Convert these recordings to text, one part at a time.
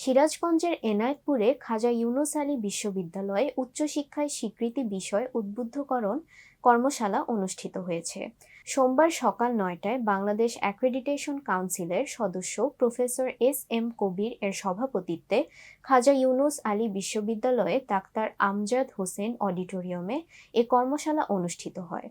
সিরাজগঞ্জের এনায়েতপুরে খাজা ইউনুস আলী বিশ্ববিদ্যালয়ে উচ্চশিক্ষায় স্বীকৃতি বিষয় উদ্বুদ্ধকরণ কর্মশালা অনুষ্ঠিত হয়েছে। সোমবার সকাল নয়টায় বাংলাদেশ অ্যাক্রেডিটেশন কাউন্সিলের সদস্য প্রফেসর এস এম কবির এর সভাপতিত্বে খাজা ইউনুস আলী বিশ্ববিদ্যালয়ে ডাক্তার আমজাদ হোসেন অডিটোরিয়ামে এ কর্মশালা অনুষ্ঠিত হয়।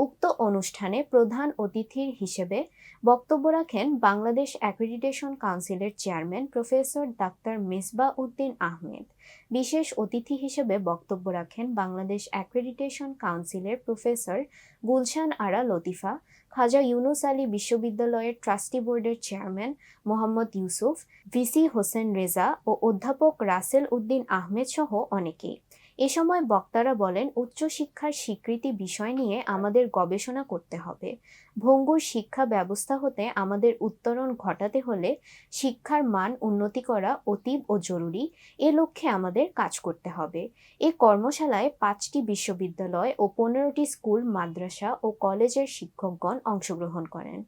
উক্ত অনুষ্ঠানে প্রধান অতিথির হিসেবে বক্তব্য রাখেন বাংলাদেশ অ্যাক্রিডিটেশন কাউন্সিলের chairman professor doctor Misba Uddin Ahmed. বিশেষ অতিথি হিসেবে বক্তব্য রাখেন বাংলাদেশ অ্যাক্রিডিটেশন কাউন্সিলের প্রফেসর গুলশান আরা লতিফা খাজা ইউনুস আলী বিশ্ববিদ্যালয়ের ট্রাস্টি বোর্ডের চেয়ারম্যান মোহাম্মদ ইউসুফ, ভিসি হোসেন রেজা ও অধ্যাপক রাসেল উদ্দিন আহমেদ সহ অনেকেই। এ সময় বক্তারা বলেন, উচ্চশিক্ষার স্বীকৃতি বিষয় নিয়ে আমাদের গবেষণা করতে হবে। ভঙ্গুর শিক্ষা ব্যবস্থা হতে আমাদের উত্তরণ ঘটাতে হলে শিক্ষার মান উন্নতি করা অতীব ও জরুরি। এ লক্ষ্যে আমাদের কাজ করতে হবে। এ কর্মশালায় পাঁচটি বিশ্ববিদ্যালয় ও পনেরোটি স্কুল, মাদ্রাসা ও কলেজের শিক্ষকগণ অংশগ্রহণ করেন।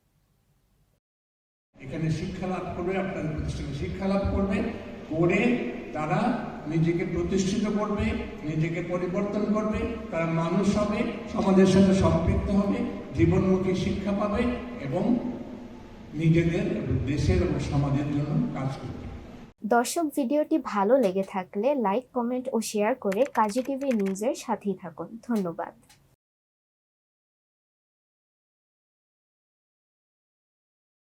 এখানে শিক্ষা লাভ করবে আপনাদের প্রতিষ্ঠানে শিক্ষা লাভ করবে। করে তারা নিজেকে প্রতিষ্ঠিত করবে নিজেকে পরিবর্তন করবে তারা মানুষ হবে সমাজের সাথে সম্পৃক্ত হবে জীবনমুখী শিক্ষা পাবে এবং নিজেদের দেশের এবং সমাজের জন্য কাজ করবে। দর্শক ভিডিওটি ভালো লেগে থাকলে লাইক কমেন্ট ও শেয়ার করে কাজী টিভি নিউজের সাথেই থাকুন। ধন্যবাদ।